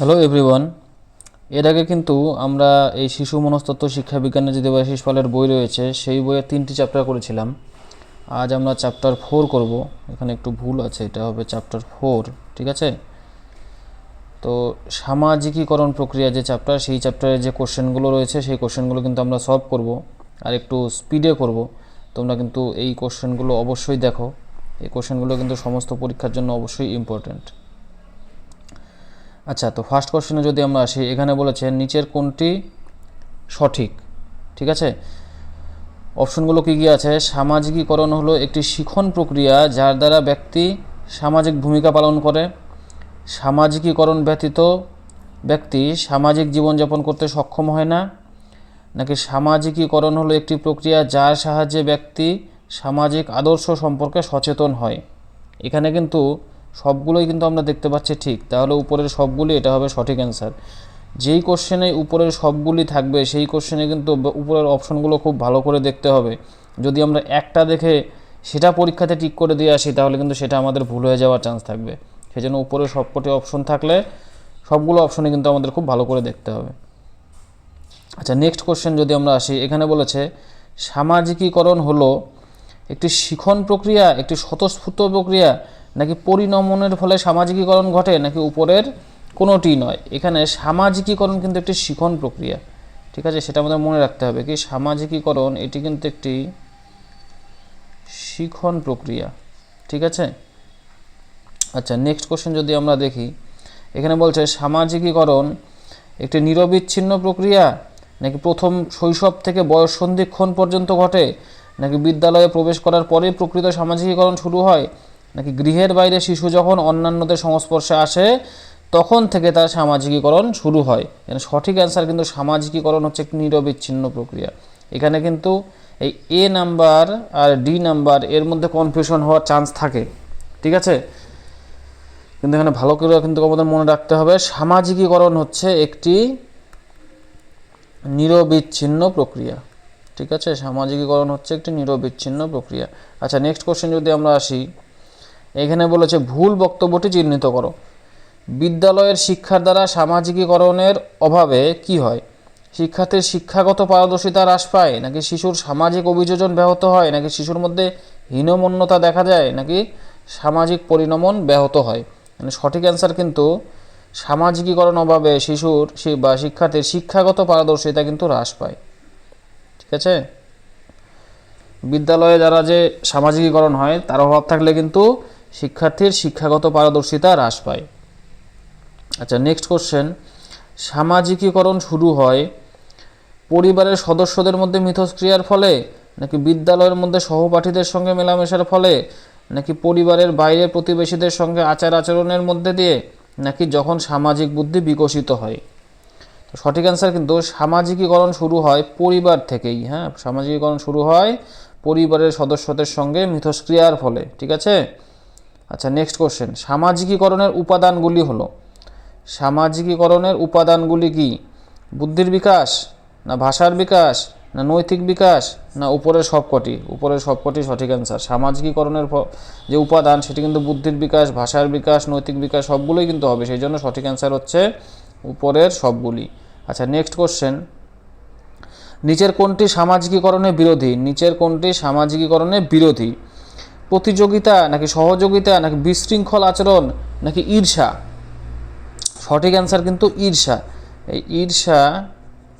Hello everyone এর আগে কিন্তু আমরা এই শিশু মনস্তত্ত্ব শিক্ষা বিজ্ঞানের যে দেবাশিস পালের বই রয়েছে, সেই বইয়ের তিনটি চ্যাপ্টার করেছিলাম। আজ আমরা চ্যাপ্টার ফোর করব। এখানে একটু ভুল আছে, এটা হবে চ্যাপ্টার ফোর ঠিক আছে? তো সামাজিকীকরণ প্রক্রিয়া যে চ্যাপ্টার সেই চ্যাপ্টারে যে কোশ্চেনগুলো রয়েছে, সেই কোশ্চেনগুলো কিন্তু আমরা সলভ করব আর একটু স্পিডে করব। তোমরা কিন্তু এই কোশ্চেনগুলো অবশ্যই দেখো। এই কোশ্চেনগুলো কিন্তু সমস্ত পরীক্ষার জন্য অবশ্যই ইম্পর্ট্যান্ট আচ্ছা তো ফার্স্ট কোশ্চেনে যদি আমরা আসি, এখানে বলেছে নিচের কোনটি সঠিক? ঠিক আছে? অপশনগুলো কী কী আছে? সামাজিকীকরণ হলো একটি শিখন প্রক্রিয়া যার দ্বারা ব্যক্তি সামাজিক ভূমিকা পালন করে। সামাজিকীকরণ ব্যতীত ব্যক্তি সামাজিক জীবনযাপন করতে সক্ষম হয় না। নাকি সামাজিকীকরণ হলো একটি প্রক্রিয়া যার সাহায্যে ব্যক্তি সামাজিক আদর্শ সম্পর্কে সচেতন হয়। এখানে কিন্তু সবগুলোই কিন্তু আমরা দেখতে পাচ্ছি ঠিক। তাহলে উপরের সবগুলি, এটা হবে সঠিক অ্যান্সার যেই কোশ্চেনে উপরের সবগুলি থাকবে, সেই কোশ্চেনে কিন্তু উপরের অপশনগুলো খুব ভালো করে দেখতে হবে। যদি আমরা একটা দেখে সেটা পরীক্ষাতে ঠিক করে দিয়ে আসি, তাহলে কিন্তু সেটা আমাদের ভুল হয়ে যাওয়ার চান্স থাকবে। সেই জন্য উপরে সবকটি অপশন থাকলে সবগুলো অপশনে কিন্তু আমাদের খুব ভালো করে দেখতে হবে। আচ্ছা নেক্সট কোশ্চেন যদি আমরা আসি, এখানে বলেছে, সামাজিকীকরণ হলো একটি শিখন প্রক্রিয়া, একটি স্বতঃস্ফূর্ত প্রক্রিয়া নাকি পরিণমনের ফলে সামাজিকীকরণ ঘটে নাকি উপরের কোনোটি নয়? এখানে সামাজিকীকরণ কিন্তু একটি শিখন প্রক্রিয়া। ঠিক আছে? সেটা আমাদের মনে রাখতে হবে কি সামাজিকীকরণ এটি কিন্তু একটি শিখন প্রক্রিয়া। ঠিক আছে? আচ্ছা নেক্সট কোশ্চেন যদি আমরা দেখি, এখানে বলছে সামাজিকীকরণ একটি নিরবিচ্ছিন্ন প্রক্রিয়া নাকি প্রথম শৈশব থেকে বয়স সন্ধিক্ষণ পর্যন্ত ঘটে নাকি বিদ্যালয়ে প্রবেশ করার পরেই প্রকৃত সামাজিকীকরণ শুরু হয় নাকি গৃহের বাইরে শিশু যখন অন্যান্যদের সংস্পর্শে আসে, তখন থেকে তার সামাজিকীকরণ শুরু হয়। এখানে সঠিক অ্যান্সার কিন্তু সামাজিকীকরণ হচ্ছে একটি নিরবিচ্ছিন্ন প্রক্রিয়া। এখানে কিন্তু এই এ নাম্বার আর ডি নাম্বার এর মধ্যে কনফিউশন হওয়ার চান্স থাকে। ঠিক আছে? কিন্তু এখানে ভালো করে কিন্তু আমাদের মনে রাখতে হবে, সামাজিকীকরণ হচ্ছে একটি নিরবিচ্ছিন্ন প্রক্রিয়া। ঠিক আছে? সামাজিকীকরণ হচ্ছে একটি নিরবিচ্ছিন্ন প্রক্রিয়া। আচ্ছা নেক্সট কোশ্চেন যদি আমরা আসি এখানে বলেছে, ভুল বক্তব্যটি চিহ্নিত করো। বিদ্যালয়ের শিক্ষার দ্বারা সামাজিকীকরণের অভাবে কি হয়? শিক্ষার্থীর শিক্ষাগত পারদর্শিতা হ্রাস পায়? নাকি শিশুর সামাজিক অভিযোজন ব্যাহত হয়? নাকি শিশুর মধ্যে হীনমন্যতা দেখা যায়? নাকি সামাজিক পরিণমন ব্যাহত হয়? মানে সঠিক অ্যান্সার কিন্তু সামাজিকীকরণ অভাবে শিশুর বা শিক্ষার্থীর শিক্ষাগত পারদর্শিতা কিন্তু হ্রাস পায়। ঠিক আছে? বিদ্যালয়ে যারা যে সামাজিকীকরণ হয়, তার অভাব থাকলে কিন্তু শিক্ষার্থীর শিক্ষাগত পারদর্শিতা হ্রাস পায়। আচ্ছা নেক্সট কোশ্চেন সামাজিকীকরণ শুরু হয় পরিবারের সদস্যদের মধ্যে মিথস্ক্রিয়ার ফলে, নাকি বিদ্যালয়ের মধ্যে সহপাঠীদের সঙ্গে মেলামেশার ফলে, নাকি পরিবারের বাইরে প্রতিবেশীদের সঙ্গে আচার আচরণের মধ্যে দিয়ে, নাকি যখন সামাজিক বুদ্ধি বিকশিত হয়? তো সঠিক অ্যান্সার কিন্তু সামাজিকীকরণ শুরু হয় পরিবার থেকেই হ্যাঁ? সামাজিকীকরণ শুরু হয় পরিবারের সদস্যদের সঙ্গে মিথস্ক্রিয়ার ফলে, ঠিক আছে? আচ্ছা নেক্সট কোশ্চেন সামাজিকীকরণের উপাদানগুলি হলো। সামাজিকীকরণের উপাদানগুলি কি? বুদ্ধির বিকাশ, না ভাষার বিকাশ, না নৈতিক বিকাশ, না উপরের সবকটি? উপরের সবকটি সঠিক অ্যান্সার সামাজিকীকরণের যে উপাদান, সেটি কিন্তু বুদ্ধির বিকাশ, ভাষার বিকাশ, নৈতিক বিকাশ, সবগুলোই কিন্তু হবে। সেই জন্য সঠিক অ্যান্সার হচ্ছে উপরের সবগুলি। আচ্ছা নেক্সট কোশ্চেন নিচের কোনটি সামাজিকীকরণের বিরোধী? নিচের কোনটি সামাজিকীকরণের বিরোধী? প্রতিযোগিতা, নাকি সহযোগিতা, নাকি বিশৃঙ্খল আচরণ, নাকি ঈর্ষা? সঠিক অ্যান্সার কিন্তু ঈর্ষা। এই ঈর্ষা,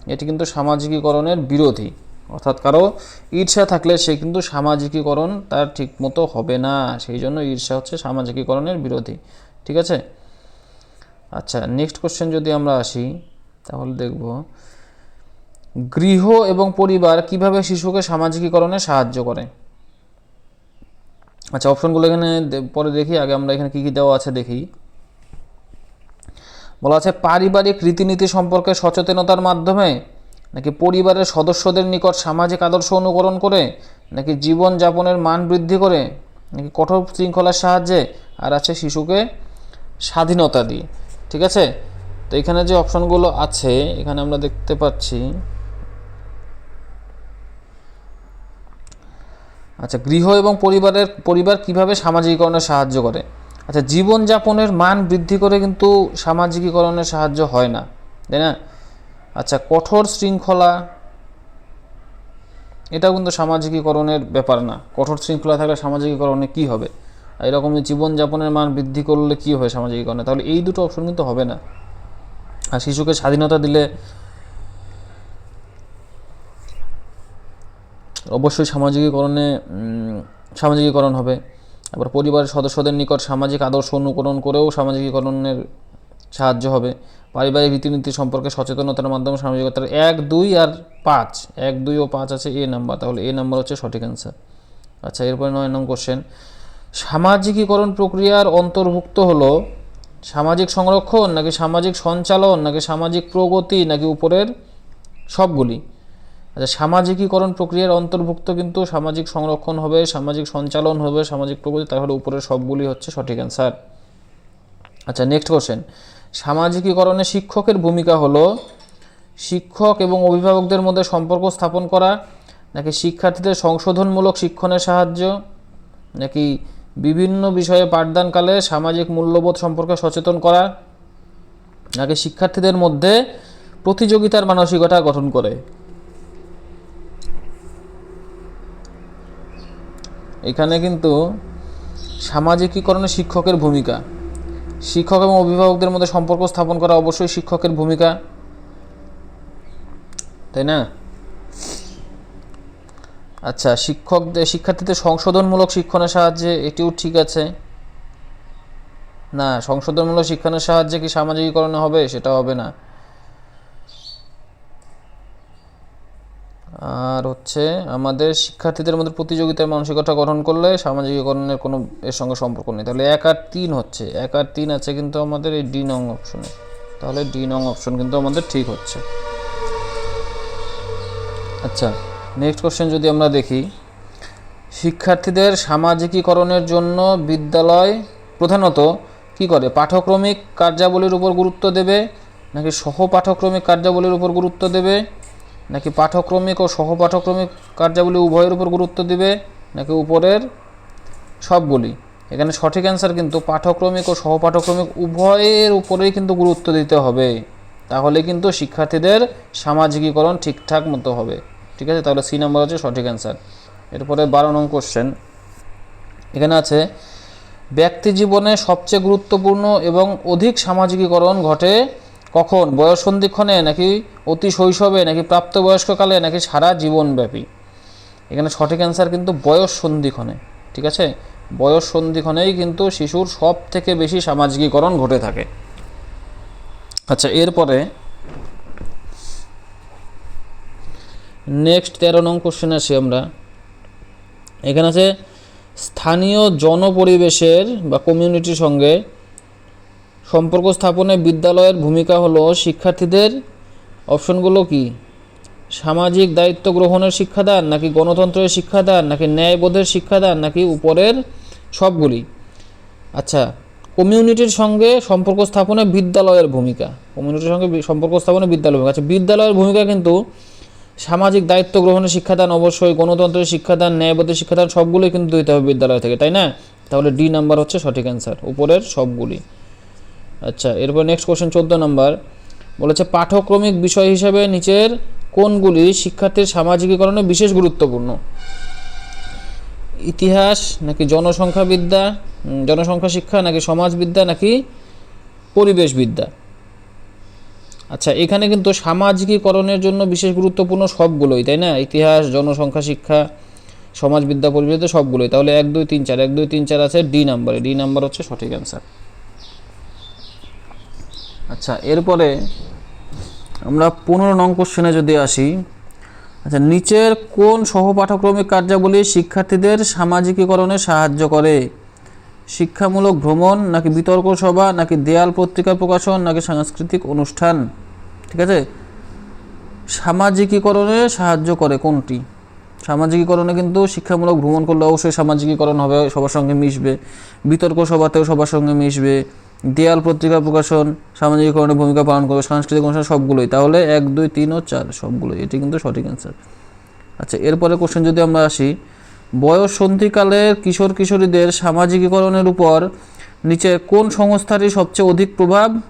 এটি কিন্তু সামাজিকীকরণের বিরোধী। অর্থাৎ কারও ঈর্ষা থাকলে সে কিন্তু সামাজিকীকরণ তার ঠিকমতো হবে না। সেই জন্য ঈর্ষা হচ্ছে সামাজিকীকরণের বিরোধী। ঠিক আছে? আচ্ছা নেক্সট কোশ্চেন যদি আমরা আসি, তাহলে দেখব, গৃহ এবং পরিবার কীভাবে শিশুকে সামাজিকীকরণে সাহায্য করে? আচ্ছা অপশনগুলো এখানে পরে দেখি, আগে আমরা এখানে কী কী দেওয়া আছে দেখি। বলা আছে, পারিবারিক রীতিনীতি সম্পর্কে সচেতনতার মাধ্যমে নাকি পরিবারের সদস্যদের নিকট সামাজিক আদর্শ অনুকরণ করে, নাকি জীবন যাপনের মান বৃদ্ধি করে, নাকি কঠোর শৃঙ্খলার সাহায্যে, আর আছে শিশুকে স্বাধীনতা দিয়ে। ঠিক আছে? তো এখানে যে অপশনগুলো আছে, এখানে আমরা দেখতে পাচ্ছি আচ্ছা গৃহ এবং পরিবারের, পরিবার কীভাবে সামাজিকীকরণে সাহায্য করে? আচ্ছা জীবনযাপনের মান বৃদ্ধি করে কিন্তু সামাজিকীকরণের সাহায্য হয় না, তাই না? আচ্ছা কঠোর শৃঙ্খলা, এটাও কিন্তু সামাজিকীকরণের ব্যাপার না। কঠোর শৃঙ্খলা থাকলে সামাজিকীকরণে কি হবে? এরকম যে জীবনযাপনের মান বৃদ্ধি করলে কি হবে সামাজিকীকরণে? তাহলে এই দুটো অপশন কিন্তু হবে না। আর শিশুকে স্বাধীনতা দিলে অবশ্যই সামাজিকীকরণে সামাজিকীকরণ হবে। আবার পরিবারের সদস্যদের নিকট সামাজিক আদর্শ অনুকরণ করেও সামাজিকীকরণের সাহায্য হবে। পারিবারিক রীতিনীতি সম্পর্কে সচেতনতার মাধ্যমে সামাজিকতার এক, দুই আর পাঁচ, এক, দুই ও পাঁচ আছে এ নাম্বার। তাহলে এ নাম্বার হচ্ছে সঠিক অ্যান্সার আচ্ছা এরপরে নয় নং কোশ্চেন সামাজিকীকরণ প্রক্রিয়ার অন্তর্ভুক্ত হলো সামাজিক সংরক্ষণ নাকি সামাজিক সঞ্চালন নাকি সামাজিক প্রগতি নাকি উপরের সবগুলি? আচ্ছা সামাজিকীকরণ প্রক্রিয়ার অন্তর্ভুক্ত কিন্তু সামাজিক সংরক্ষণ হবে, সামাজিক সঞ্চালন হবে, সামাজিক প্রগতি তাহলে উপরের সবগুলি হচ্ছে সঠিক অ্যান্সার আচ্ছা নেক্সট কোশ্চেন সামাজিকীকরণে শিক্ষকের ভূমিকা হলো শিক্ষক এবং অভিভাবকদের মধ্যে সম্পর্ক স্থাপন করা, নাকি শিক্ষার্থীদের সংশোধনমূলক শিক্ষণের সাহায্য, নাকি বিভিন্ন বিষয়ে পাঠদানকালে সামাজিক মূল্যবোধ সম্পর্কে সচেতন করা, নাকি শিক্ষার্থীদের মধ্যে প্রতিযোগিতার মানসিকতা গঠন করে? এখানে কিন্তু সামাজিকীকরণে শিক্ষকের ভূমিকা। শিক্ষক এবং অভিভাবকদের মধ্যে সম্পর্ক স্থাপন করা অবশ্যই শিক্ষকের ভূমিকা। তাই না? আচ্ছা শিক্ষকদের, শিক্ষার্থীদের সংশোধনমূলক শিক্ষণের সাহায্যে, এটিও ঠিক আছে। না, সংশোধনমূলক শিক্ষণের সাহায্যে কি সামাজিকীকরণে হবে? সেটা হবে না। আর হচ্ছে আমাদের শিক্ষার্থীদের মধ্যে প্রতিযোগিতার মানসিকতা গঠন করলে সামাজিকীকরণের কোনো এর সঙ্গে সম্পর্ক নেই। তাহলে এক আর তিন হচ্ছে। এক আর তিন আছে কিন্তু আমাদের এই ডি নং অপশনে। তাহলে ডি নং অপশন কিন্তু আমাদের ঠিক হচ্ছে। আচ্ছা নেক্সট কোশ্চেন যদি আমরা দেখি, শিক্ষার্থীদের সামাজিকীকরণের জন্য বিদ্যালয় প্রধানত কি করে? পাঠক্রমিক কার্যাবলীর উপর গুরুত্ব দেবে নাকি সহ পাঠক্রমিক কার্যাবলীর উপর গুরুত্ব দেবে? নাকি পাঠক্রমিক ও সহ পাঠক্রমিক কার্যাবলী উভয়ের উপর গুরুত্ব দিবে? নাকি উপরের? সবগুলি এখানে সঠিক অ্যান্সার কিন্তু পাঠক্রমিক ও সহ পাঠক্রমিক উভয়ের উপরেই কিন্তু গুরুত্ব দিতে হবে। তাহলে কিন্তু শিক্ষার্থীদের সামাজিকীকরণ ঠিকঠাক মতো হবে। ঠিক আছে? তাহলে সি নাম্বার হচ্ছে সঠিক অ্যান্সার এরপরে বারো নং কোশ্চেন এখানে আছে, ব্যক্তি জীবনে সবচেয়ে গুরুত্বপূর্ণ এবং অধিক সামাজিকীকরণ ঘটে কখন? বয়স সন্ধিক্ষণে নাকি অতি শৈশবে নাকি প্রাপ্তবয়স্ককালে নাকি সারা জীবনব্যাপী? এখানে সঠিক অ্যান্সার কিন্তু বয়স সন্ধিক্ষণে, ঠিক আছে? বয়স সন্ধিক্ষণেই কিন্তু শিশুর সব থেকে বেশি সামাজিকীকরণ ঘটে থাকে। আচ্ছা এরপরে নেক্সট তেরো নং কোশ্চেন আসি আমরা। এখানে আছে, স্থানীয় জনপরিবেশের বা কমিউনিটির সঙ্গে সম্পর্ক স্থাপনে বিদ্যালয়ের ভূমিকা হলো শিক্ষার্থীদের অপশনগুলো কি? সামাজিক দায়িত্ব গ্রহণের শিক্ষাদান নাকি গণতন্ত্রের শিক্ষাদান নাকি ন্যায়বোধের শিক্ষাদান নাকি উপরের সবগুলি? আচ্ছা কমিউনিটির সঙ্গে সম্পর্ক স্থাপনে বিদ্যালয়ের ভূমিকা। কমিউনিটির সঙ্গে সম্পর্ক স্থাপনে বিদ্যালয়ের ভূমিকা। আচ্ছা বিদ্যালয়ের ভূমিকা কিন্তু সামাজিক দায়িত্ব গ্রহণের শিক্ষাদান অবশ্যই, গণতন্ত্রের শিক্ষাদান, ন্যায়বোধের শিক্ষাদান সবগুলোই কিন্তু দিতে হবে বিদ্যালয় থেকে, তাই না? তাহলে ডি নাম্বার হচ্ছে সঠিক অ্যান্সার, উপরের সবগুলি। আচ্ছা এরপর নেক্সট কোশ্চেন চোদ্দ নম্বর বলেছে পাঠক্রমিক বিষয় হিসাবে নিচের কোনগুলি শিক্ষার্থীর সামাজিকীকরণে বিশেষ গুরুত্বপূর্ণ। ইতিহাস নাকি জনসংখ্যাবিদ্যা জনসংখ্যা শিক্ষা নাকি সমাজবিদ্যা নাকি পরিবেশবিদ্যা আচ্ছা এখানে কিন্তু সামাজিকীকরণের জন্য বিশেষ গুরুত্বপূর্ণ সবগুলোই, তাই না? ইতিহাস, জনসংখ্যা শিক্ষা সমাজবিদ্যা পরিবেশবিদ্যা সবগুলোই। তাহলে এক, দুই, তিন, চার, এক, দুই, তিন, চার আছে ডি নাম্বারে ডি নাম্বার হচ্ছে সঠিক অ্যান্সার আচ্ছা এরপরে আমরা পনেরো নং কোশ্চেনে যদি আসি আচ্ছা নিচের কোন সহপাঠক্রমিক কার্যাবলী শিক্ষার্থীদের সামাজিকীকরণে সাহায্য করে? শিক্ষামূলক ভ্রমণ, নাকি বিতর্ক সভা নাকি দেয়াল পত্রিকা প্রকাশন, নাকি সাংস্কৃতিক অনুষ্ঠান? ঠিক আছে? সামাজিকীকরণে সাহায্য করে কোনটি? সামাজিকীকরণে কিন্তু শিক্ষামূলক ভ্রমণ করলে অবশ্যই সামাজিকীকরণ হবে, সবার সঙ্গে মিশবে। বিতর্ক সভাতেও সবার সঙ্গে মিশবে। দেয়াল পত্রিকা প্রকাশন, সামাজিকীকরণে ভূমিকা পালন করবে, সাংস্কৃতিক অনুষ্ঠান, সবগুলোই। তাহলে এক, দুই, তিন ও চার, সবগুলোই। এটি কিন্তু সঠিক অ্যান্সার আচ্ছা এরপরে কোশ্চেন যদি আমরা আসি, বয়স সন্ধিকালের কিশোর কিশোরীদের সামাজিকীকরণের উপর নিচে কোন সংস্থাটি সবচেয়ে অধিক প্রভাব?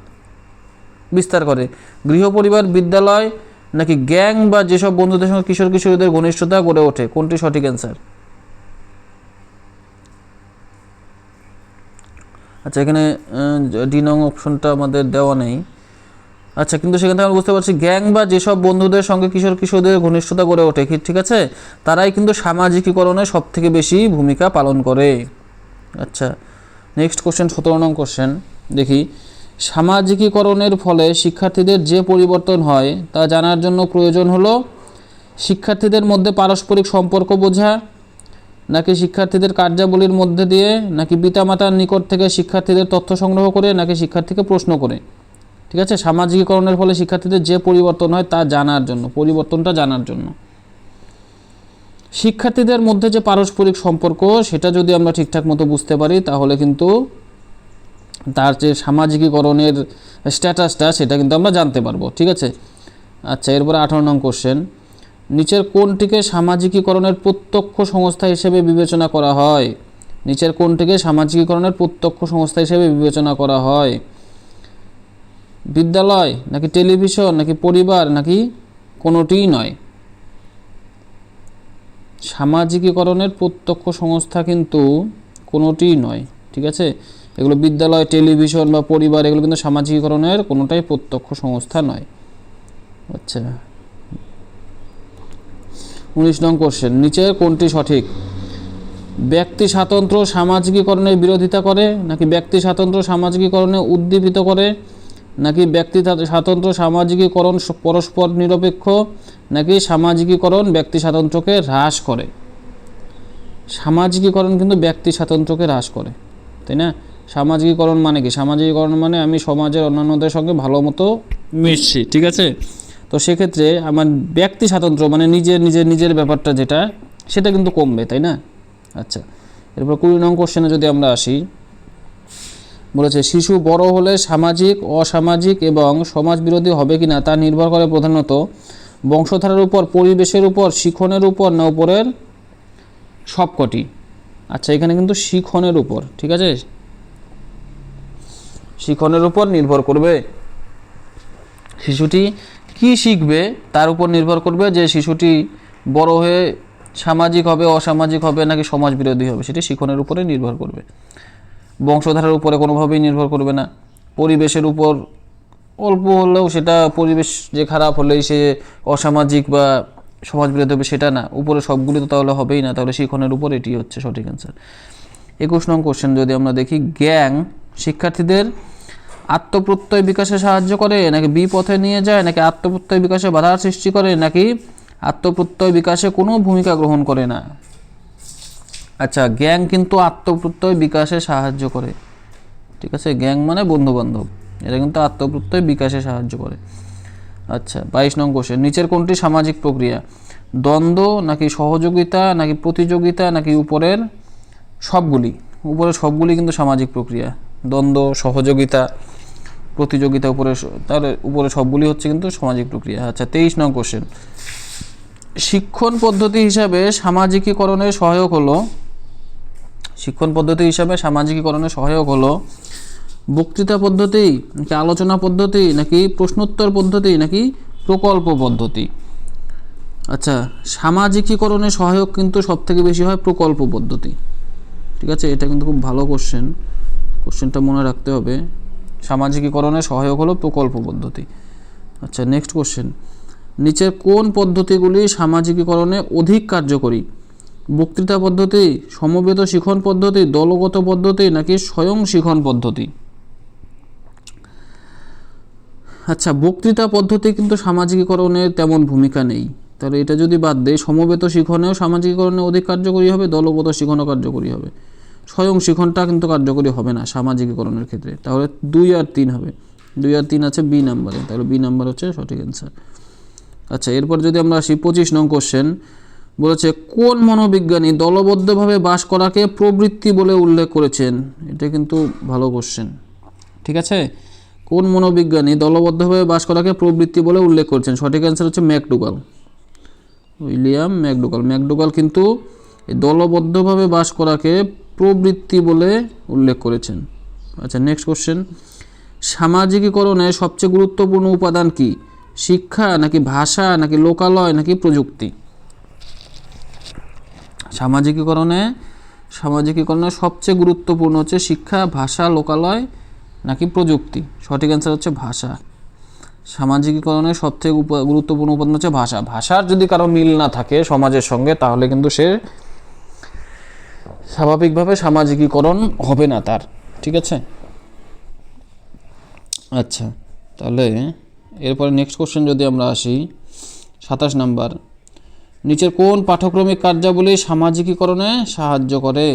বিস্তার করে। গৃহ পরিবার বিদ্যালয় নাকি গ্যাং বা যেসব বন্ধুদের সঙ্গে কিশোর কিশোরীদের ঘনিষ্ঠতা গড়ে ওঠে? কোনটি সঠিক অ্যান্সার আচ্ছা এখানে ডি নং অপশনটা আমাদের দেওয়া নেই। আচ্ছা কিন্তু সেখান থেকে আমরা বুঝতে পারছি গ্যাং বা যেসব বন্ধুদের সঙ্গে কিশোর কিশোরদের ঘনিষ্ঠতা গড়ে ওঠে, ঠিক আছে? তারাই কিন্তু সামাজিকীকরণে সব থেকে বেশি ভূমিকা পালন করে। আচ্ছা নেক্সট কোশ্চেন সতেরো নং কোশ্চেন দেখি। সামাজিকীকরণের ফলে শিক্ষার্থীদের যে পরিবর্তন হয় তা জানার জন্য প্রয়োজন হলো শিক্ষার্থীদের মধ্যে পারস্পরিক সম্পর্ক বোঝা নাকি শিক্ষার্থীদের কার্যাবলীর মধ্যে দিয়ে, নাকি পিতামাতার নিকট থেকে শিক্ষার্থীদের তথ্য সংগ্রহ করে, নাকি শিক্ষার্থীকে প্রশ্ন করে? ঠিক আছে? সামাজিকীকরণের ফলে শিক্ষার্থীদের যে পরিবর্তন হয় তা জানার জন্য, পরিবর্তনটা জানার জন্য। শিক্ষার্থীদের মধ্যে যে পারস্পরিক সম্পর্ক, সেটা যদি আমরা ঠিকঠাক মতো বুঝতে পারি, তাহলে কিন্তু তার যে সামাজিকীকরণের স্ট্যাটাসটা সেটা কিন্তু আমরা জানতে পারব। ঠিক আছে? আচ্ছা এরপরে আঠারো নং কোশ্চেন নিচের কোনটিকে সামাজিকীকরণের প্রত্যক্ষ সংস্থা হিসেবে বিবেচনা করা হয়। নিচের কোনটিকে সামাজিকীকরণের প্রত্যক্ষ সংস্থা হিসেবে বিবেচনা করা হয়। বিদ্যালয় নাকি টেলিভিশন নাকি পরিবার নাকি কোনোটিই নয়। সামাজিকীকরণের প্রত্যক্ষ সংস্থা কিন্তু কোনোটিই নয়, ঠিক আছে? এগুলো বিদ্যালয়, টেলিভিশন বা পরিবার, এগুলো কিন্তু সামাজিকীকরণের কোনোটাই প্রত্যক্ষ সংস্থা নয়। আচ্ছা। উনিশ নং কোশ্চেন নিচের কোনটি সঠিক? ব্যক্তি স্বাতন্ত্র সামাজিকীকরণের বিরোধিতা করে নাকি ব্যক্তি স্বাতন্ত্র সামাজিকীকরণে উদ্দীপিত করে নাকি ব্যক্তি স্বাতন্ত্র সামাজিকীকরণ পরস্পর নিরপেক্ষ নাকি সামাজিকীকরণ ব্যক্তি স্বাতন্ত্র্যকে হ্রাস করে? সামাজিকীকরণ কিন্তু ব্যক্তি স্বাতন্ত্র্যকে হ্রাস করে, তাই না? সামাজিকীকরণ মানে কি? সামাজিকীকরণ মানে আমি সমাজের অন্যান্যদের সঙ্গে ভালো মতো মিশছি, ঠিক আছে? তো সেক্ষেত্রে আমার ব্যক্তি স্বাতন্ত্র্য মানে নিজের নিজের নিজের ব্যাপারটা যেটা, সেটা কিন্তু কমবে, তাই না? আচ্ছা এরপর কুড়ি নং কোশ্চেনে যদি আমরা আসি, বলেছে, শিশু বড় হলে সামাজিক, অসামাজিক এবং সমাজ বিরোধী হবে কিনা তা নির্ভর করে প্রধানত বংশধারার উপর, পরিবেশের উপর, শিখনের উপর না উপরের সবকটি? আচ্ছা এখানে কিন্তু শিখনের উপর, ঠিক আছে? শিখনের উপর নির্ভর করবে শিশুটি কি শিখবে তার উপর নির্ভর করবে যে শিশুটি বড় হয়ে সামাজিক হবে, অসামাজিক হবে নাকি সমাজ বিরোধী হবে, সেটি শিখনের উপরে নির্ভর করবে। বংশধারার উপরে কোনোভাবেই নির্ভর করবে না। পরিবেশের উপর অল্প হলেও সেটা পরিবেশ যে খারাপ হলেই সে অসামাজিক বা সমাজ বিরোধী হবে সেটা না। উপরে সবগুলি তো তাহলে হবেই না, তাহলে শিখনের উপর এটি হচ্ছে সঠিক অ্যান্সার একুশ নং কোশ্চেন যদি আমরা দেখি গ্যাং শিক্ষার্থীদের আত্মপ্রত্যয় বিকাশে সাহায্য করে, নাকি বিপথে নিয়ে যায়, নাকি আত্মপ্রত্যয় বিকাশে বাধার সৃষ্টি করে, নাকি আত্মপ্রত্যয় বিকাশে কোনো ভূমিকা গ্রহণ করে না? আচ্ছা গ্যাং কিন্তু আত্মপ্রত্যয় বিকাশে সাহায্য করে। ঠিক আছে, গ্যাং মানে বন্ধু বান্ধব এটা কিন্তু আত্মপ্রত্যয় বিকাশে সাহায্য করে। আচ্ছা বাইশ নং কোশ্চেন। নিচের কোনটি সামাজিক প্রক্রিয়া? দ্বন্দ্ব, নাকি সহযোগিতা, নাকি প্রতিযোগিতা, নাকি উপরের সবগুলি? উপরের সবগুলি কিন্তু সামাজিক প্রক্রিয়া। দ্বন্দ্ব, সহযোগিতা প্রতিযোগিতা উপরে তার উপরে সবগুলি হচ্ছে কিন্তু সামাজিক প্রক্রিয়া। আচ্ছা তেইশ নং কোশ্চেন শিক্ষণ পদ্ধতি হিসাবে সামাজিকীকরণের সহায়ক হলো, শিক্ষণ পদ্ধতি হিসাবে সামাজিকীকরণের সহায়ক হলো বক্তৃতা পদ্ধতি, নাকি আলোচনা পদ্ধতি, নাকি প্রশ্নোত্তর পদ্ধতি, নাকি প্রকল্প পদ্ধতি? আচ্ছা সামাজিকীকরণের সহায়ক কিন্তু সব থেকে বেশি হয় প্রকল্প পদ্ধতি। ঠিক আছে? এটা কিন্তু খুব ভালো কোশ্চেন কোশ্চেনটা মনে রাখতে হবে। সামাজিকীকরণের সহায়ক হলো প্রকল্প পদ্ধতি। আচ্ছা নেক্সট কোশ্চেন নিচের কোন পদ্ধতিগুলি সামাজিকীকরণে অধিক কার্যকরী? বক্তৃতা পদ্ধতি, সমবেত শিখন পদ্ধতি, দলগত পদ্ধতি, নাকি স্বয়ং শিখন পদ্ধতি? আচ্ছা বক্তৃতা পদ্ধতি কিন্তু সামাজিকীকরণের তেমন ভূমিকা নেই। তাহলে এটা যদি বাদ দেয় সমবেত শিখনেও সামাজিকীকরণে অধিক কার্যকরী হবে, দলগত শিখনও কার্যকরী হবে। স্বয়ং শিখনটা কিন্তু কার্যকরী হবে না সামাজিকীকরণের ক্ষেত্রে। তাহলে দুই আর তিন হবে। দুই আর তিন আছে বি নাম্বারে তাহলে বি নাম্বার হচ্ছে সঠিক অ্যান্সার আচ্ছা এরপর যদি আমরা আসি পঁচিশ নং কোশ্চেন বলেছে, কোন মনোবিজ্ঞানী দলবদ্ধভাবে বাস করাকে প্রবৃত্তি বলে উল্লেখ করেছেন? এটা কিন্তু ভালো কোশ্চেন ঠিক আছে? কোন মনোবিজ্ঞানী দলবদ্ধভাবে বাস করাকে প্রবৃত্তি বলে উল্লেখ করেছেন? সঠিক অ্যান্সার হচ্ছে ম্যাকডুগাল। William McDougall. ম্যাকডুগাল কিন্তু দলবদ্ধভাবে বাস করাকে প্রবৃত্তি বলে উল্লেখ করেছেন। আচ্ছা নেক্সট কোশ্চেন সামাজিকীকরণে সবচেয়ে গুরুত্বপূর্ণ উপাদান কি? শিক্ষা নাকি ভাষা নাকি লোকালয় নাকি প্রযুক্তি? সামাজিকীকরণে সামাজিকীকরণে সবচেয়ে গুরুত্বপূর্ণ হচ্ছে শিক্ষা, ভাষা, লোকালয় নাকি প্রযুক্তি? সঠিক অ্যান্সার হচ্ছে ভাষা। সামাজিকীকরণের সবথেকে উপ- গুরুত্বপূর্ণ উপাদান হচ্ছে ভাষা। ভাষার যদি কারও মিল না থাকে সমাজের সঙ্গে, তাহলে কিন্তু সে স্বাভাবিকভাবে সামাজিকীকরণ হবে না তার, ঠিক আছে? আচ্ছা তাহলে এরপরে নেক্সট কোশ্চেন যদি আমরা আসি, সাতাশ নাম্বার। নিচের কোন পাঠক্রমিক কার্যাবলী সামাজিকীকরণে সাহায্য করে?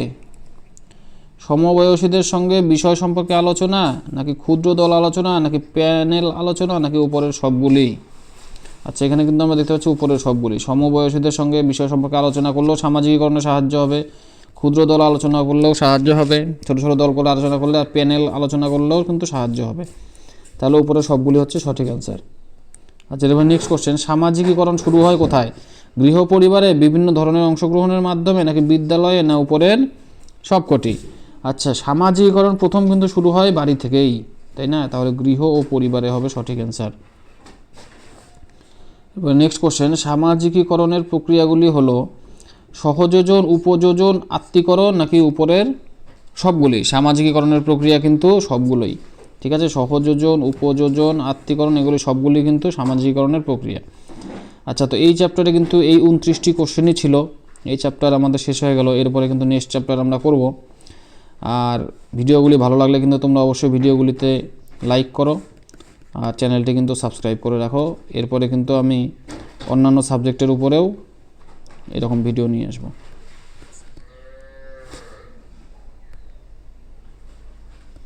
সমবয়সীদের সঙ্গে বিষয় সম্পর্কে আলোচনা, নাকি ক্ষুদ্র দল আলোচনা, নাকি প্যানেল আলোচনা, নাকি উপরের সবগুলি? আচ্ছা এখানে কিন্তু আমরা দেখতে পাচ্ছি উপরের সবগুলি। সমবয়সীদের সঙ্গে বিষয় সম্পর্কে আলোচনা করলেও সামাজিকীকরণে সাহায্য হবে। ক্ষুদ্র দল আলোচনা করলেও সাহায্য হবে, ছোট ছোট দল করে আলোচনা করলে আর প্যানেল আলোচনা করলেও কিন্তু সাহায্য হবে। তাহলে উপরে সবগুলি হচ্ছে সঠিক অ্যান্সার আচ্ছা এবার নেক্সট কোশ্চেন সামাজিকীকরণ শুরু হয় কোথায়? গৃহ পরিবারে বিভিন্ন ধরনের অংশগ্রহণের মাধ্যমে নাকি বিদ্যালয়ে না উপরের সবকটি? আচ্ছা সামাজিকীকরণ প্রথম কিন্তু শুরু হয় বাড়ি থেকেই, তাই না? তাহলে গৃহ ও পরিবারে হবে সঠিক অ্যান্সার এবার নেক্সট কোশ্চেন সামাজিকীকরণের প্রক্রিয়াগুলি হলো সহযোজন, উপযোজন, আত্মীকরণ নাকি উপরের সবগুলি? সামাজিকীকরণের প্রক্রিয়া কিন্তু সবগুলোই। ঠিক আছে? সহযোজন, উপযোজন, আত্মীকরণ, এগুলি সবগুলি কিন্তু সামাজিকীকরণের প্রক্রিয়া। আচ্ছা তো এই চ্যাপ্টারে কিন্তু এই উনত্রিশটি কোশ্চেনই ছিল। এই চ্যাপ্টার আমাদের শেষ হয়ে গেল। এরপরে কিন্তু নেক্সট চ্যাপ্টার আমরা করব। আর ভিডিওগুলি ভালো লাগলে কিন্তু তোমরা অবশ্যই ভিডিওগুলিতে লাইক করো। আর চ্যানেলটি কিন্তু সাবস্ক্রাইব করে রাখো। এরপরে কিন্তু আমি অন্যান্য সাবজেক্টের উপরেও এরকম ভিডিও নিয়ে আসব।